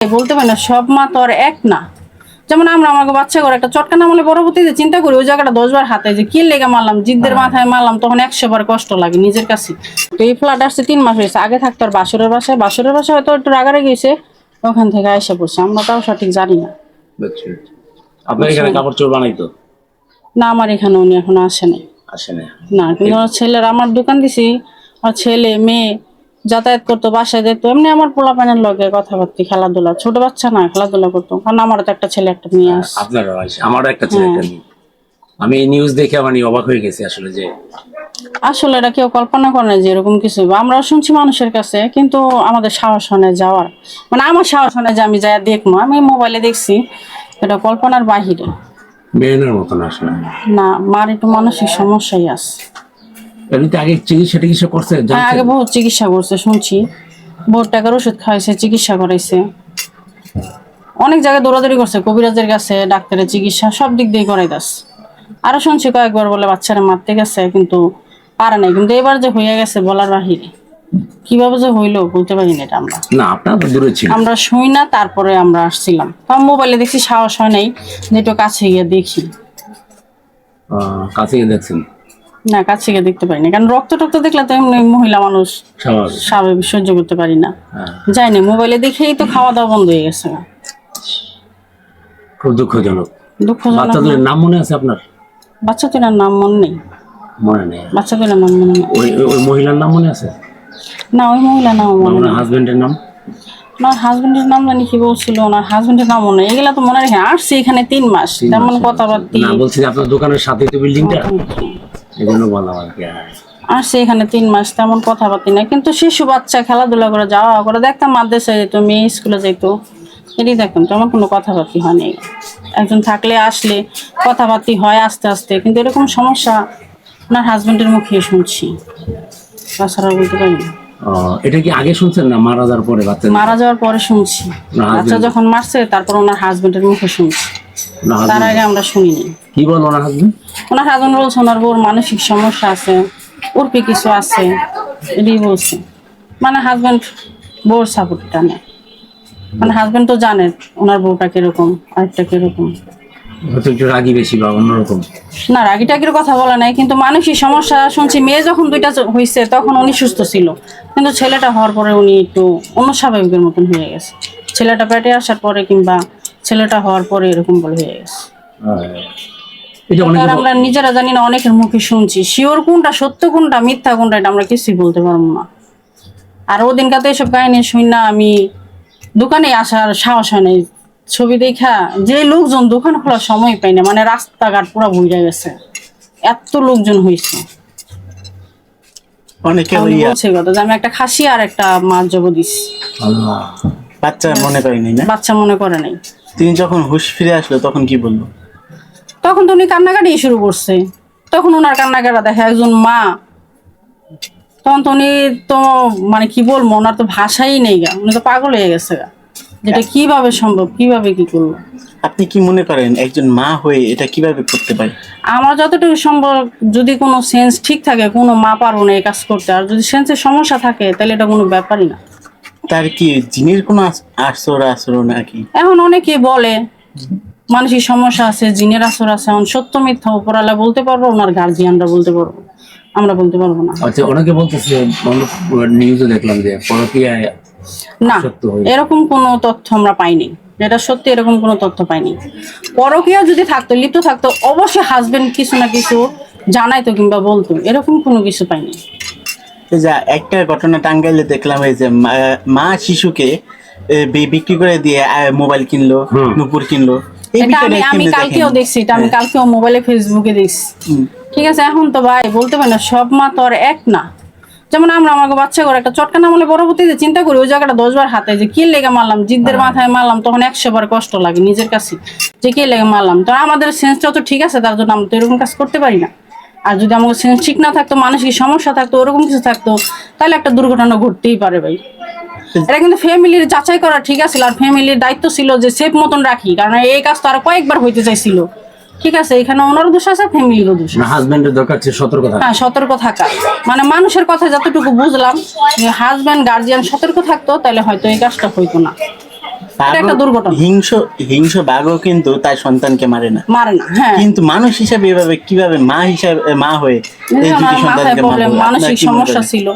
বলতে পারি না সব মা তো আর এক না। যেমন আমরা আমাকে বাচ্চা করে একটা চটকা নামলে পরবর্তীতে চিন্তা করি ওই জায়গাটা দশ বার হাতে যে কি লেগে মারলাম জিদ্দের মাথায় মারলাম তখন একশো বার কষ্ট লাগে নিজের কাছে। তো এই ফ্ল্যাট আসছে তিন মাস হয়েছে। আগে থাকতো আর বাসুরের বাসায় বাসুরের বাসায় হয়তো একটু রাগারে গেছে ওখান থেকে আয়সা পড়ছে। আমরা তাও সঠিক জানি না। বুঝছি বুঝছি। আপনার এখানে কাপড় চোপড় বানাইতো? না আমার এখানে উনি এখনও আসেনি আসে না না কিন্তু ছেলের আমার দোকান দিছি আমার ছেলে মেয়ে যাতায়াত করতো বাসায় যেত এমনি আমার পোলা পানের লগে কথাবার্তি খেলাধুলা। ছোট বাচ্চা না খেলাধুলা করতো। কারণ আমার তো একটা ছেলে একটা মেয়ে আছে। আপনারও আমারও একটা ছেলে একটা মেয়ে। আমি এই নিউজ দেখে মানে অবাক হয়ে গেছি আসলে যে আসলে এটা কেউ কল্পনা করে না যে এরকম কিছু হবে। আমরাও শুনছি মানুষের কাছে কিন্তু আমাদের সাহস হয় যাওয়ার। মানে আমার সাহস হয় যে আমি যাই দেখব। আমি মোবাইলে দেখছি এটা কল্পনার বাহিরে। মেয়েনের মতন আসলে। না মার একটু মানসিক সমস্যাই আছে। এমনিতে আগে চিকিৎসা টিকিৎসা করছে হ্যাঁ আগে বহুত চিকিৎসা করছে শুনছি। বহুত টাকার ওষুধ খাওয়াইছে চিকিৎসা করাইছে। অনেক জায়গায় দৌড়াদৌড়ি করছে কবিরাজের কাছে ডাক্তারের চিকিৎসা সব দিক দিয়ে করাই দাস আরও শুনছি কয়েকবার বলে বাচ্চারা মারতে গেছে কিন্তু পারে নাই। কিন্তু এবার যে হয়ে গেছে বলার বাহিরে কীভাবে যে হইল বলতে পারি না এটা আমরা। না আপনার তো দূরে ছিল আমরা শুই না তারপরে আমরা আসছিলাম। তখন মোবাইলে দেখছি সাহস হয় নাই যে একটু কাছে গিয়ে দেখি। কাছে গিয়ে দেখছেন? না কাছে গিয়ে দেখতে পারি না কারণ রক্ত টক্ত দেখলে তো এমনি মহিলা মানুষ স্বাভাবিক। সহ্য করতে পারি না। যাই না মোবাইলে দেখেই তো খাওয়া দাওয়া বন্ধ হয়ে গেছে। খুব দুঃখজনক। দুঃখজনক বাচ্চাদের নাম মনে আছে আপনার? বাচ্চা তোলার নাম মনে নেই। মনে নেই। বাচ্চা তোলার নাম মনে নেই। ওই মহিলার নাম মনে আছে? না ওই মহিলা নাম মনে নেই। হাজবেন্ডের নাম? ওনার হাজবেন্ডের নাম জানি কি বলছিল ওনার হাজবেন্ডের নাম মনে নেই। এগুলা তো মনে রেখে আসছে এখানে তিন মাস। তেমন কথাবার্তি না বলছি আপনার দোকানের সাথে তো বিল্ডিংটা এখানে তিন মাস তেমন কথাবার্তি না কিন্তু শিশু বাচ্চা খেলাধুলা করে যাওয়া করে দেখতাম মাদ্রাসায় যেত মেয়ে স্কুলে যেত। এটাই দেখতাম তেমন কোনো কথাবার্তি হয়নি। একজন থাকলে আসলে কথাবার্তি হয় আস্তে আস্তে কিন্তু এরকম সমস্যা ওনার হাজবেন্ডের মুখে শুনছি। তাছাড়া বলতে পারি না। এটা কি আগে শুনছেন না মারা যাওয়ার পরে বাচ্চা মারা যাওয়ার পরে শুনছি। বাচ্চা যখন মারছে তারপর ওনার হাজবেন্ডের মুখে শুনছি। তার আগে আমরা শুনিনি কি বল ওনার হাজবেন্ড? ওনার হাজবেন্ড বলছে ওনার বউর মানসিক সমস্যা আছে উর্পি কিছু আছে এটাই বলছে। মানে হাজবেন্ড বউর সাপোর্টটা নেয়। মানে হাজবেন্ড তো জানে ওনার বউটা কীরকম আরেকটা কীরকম। হয়তো একটু রাগি বেশি বা অন্যরকম। না রাগি টাগির কথা বলা নাই কিন্তু মানসিক সমস্যা শুনছি মেয়ে যখন দুইটা হয়েছে তখন উনি সুস্থ ছিল। কিন্তু ছেলেটা হওয়ার পরে উনি একটু অন্য স্বাভাবিকের মতন হয়ে গেছে। ছেলেটা পেটে আসার পরে কিংবা ছেলেটা হওয়ার পরে এরকম বলে হয়ে গেছে। আর আমরা নিজেরা জানি না অনেকের মুখে শুনছি। শিওর কোনটা সত্য কোনটা মিথ্যা কোনটা এটা আমরা কিছুই বলতে পারব না। আর এসব কাহিনী শুন না আমি দোকানে আসার সাহস হয় নাই। ছবি দেখা যে লোকজন দোকান খোলার সময় পাই না মানে রাস্তাঘাট পুরো বুঝে গেছে। এত লোকজন হয়েছে অনেকে আমি কথা আমি একটা খাসি আর একটা মাছ জব দিস বাচ্চা মনে করেনি না? বাচ্চা মনে করে নাই। তিনি যখন হুশ ফিরে আসলো তখন কি বলল? তখন তো উনি কান্নাকাটি শুরু করছে। তখন ওনার কান্নাকাটা দেখে একজন মা। তখন তো উনি তো মানে কি বলব ওনার তো ভাষাই নেই গা। উনি তো পাগল হয়ে গেছে গা। যেটা কীভাবে সম্ভব কীভাবে কি করল? আপনি কি মনে করেন একজন মা হয়ে এটা কীভাবে করতে পারে? আমার যতটুকু সম্ভব যদি কোনো সেন্স ঠিক থাকে কোনো মা পারব না এই কাজ করতে। আর যদি সেন্সের সমস্যা থাকে তাহলে এটা কোনো ব্যাপারই না। তার কি জিনের কোনো আসর আসর নাকি? এখন অনেকে বলে মানসিক সমস্যা আছে জিনের আসর আছে এখন সত্য মিথ্যা উপরালা বলতে পারব ওনার গার্জিয়ানরা বলতে পারব আমরা বলতে পারব না। আচ্ছা অনেকে বলতেছে নিউজে দেখলাম যে পরকীয়ায় না এরকম কোনো তথ্য আমরা পাইনি এটা সত্যি এরকম কোনো তথ্য পাইনি। পরকীয়া যদি থাকতো লিপ্ত থাকতো অবশ্যই হাজবেন্ড কিছু না কিছু জানাইতো কিংবা বলতো এরকম কোনো কিছু পাইনি। যা একটা ঘটনা টাঙ্গাইলে দেখলাম এই যে মা- শিশুকে বিক্রি করে দিয়ে মোবাইল কিনলো নুপুর কিনলো। আমি কালকেও দেখছি এটা আমি কালকেও মোবাইলে ফেসবুকে দেখছি। ঠিক আছে এখন তো ভাই বলতে পারি না সব মা তো আর এক না। যেমন আমরা আমাকে বাচ্চা করে একটা চটকা নামলে পরবর্তীতে চিন্তা করি ওই জায়গাটা দশ বার হাতে যে কি লেগে মারলাম জিদ্দের মাথায় মারলাম তখন একশো বার কষ্ট লাগে নিজের কাছে যে কি লেগে মারলাম। তো আমাদের সেন্সটা তো ঠিক আছে তার জন্য আমরা তো এরকম কাজ করতে পারি না। আর যদি সেন্স ঠিক না থাকতো মানসিক সমস্যা থাকতো ওরকম কিছু থাকতো তাহলে একটা দুর্ঘটনা ঘটতেই পারে ভাই। এটা কিন্তু ফ্যামিলির যাচাই করা ঠিক আছে আর ফ্যামিলির দায়িত্ব ছিল যে সেফ মতন রাখি কারণ এই কাজ তো আরও কয়েকবার হইতে চাইছিল। ঠিক আছে এখানে ওনার দোষ আছে ফ্যামিলিরও দোষ হাজবেন্ডের দরকার ছিল সতর্ক থাকা। হ্যাঁ সতর্ক থাকা। মানে মানুষের কথা যতটুকু বুঝলাম যে হাজব্যান্ড গার্জিয়ান সতর্ক থাকতো তাহলে হয়তো এই কাজটা হইতো না। একটা দুর্ঘটনা। হিংস হিংস বাঘও কিন্তু তার সন্তানকে মারে না। মারে না হ্যাঁ। কিন্তু মানুষ হিসাবে এভাবে কীভাবে মা হিসাবে মা হয়ে এই দুটি সন্তানকে? মানসিক সমস্যা ছিল।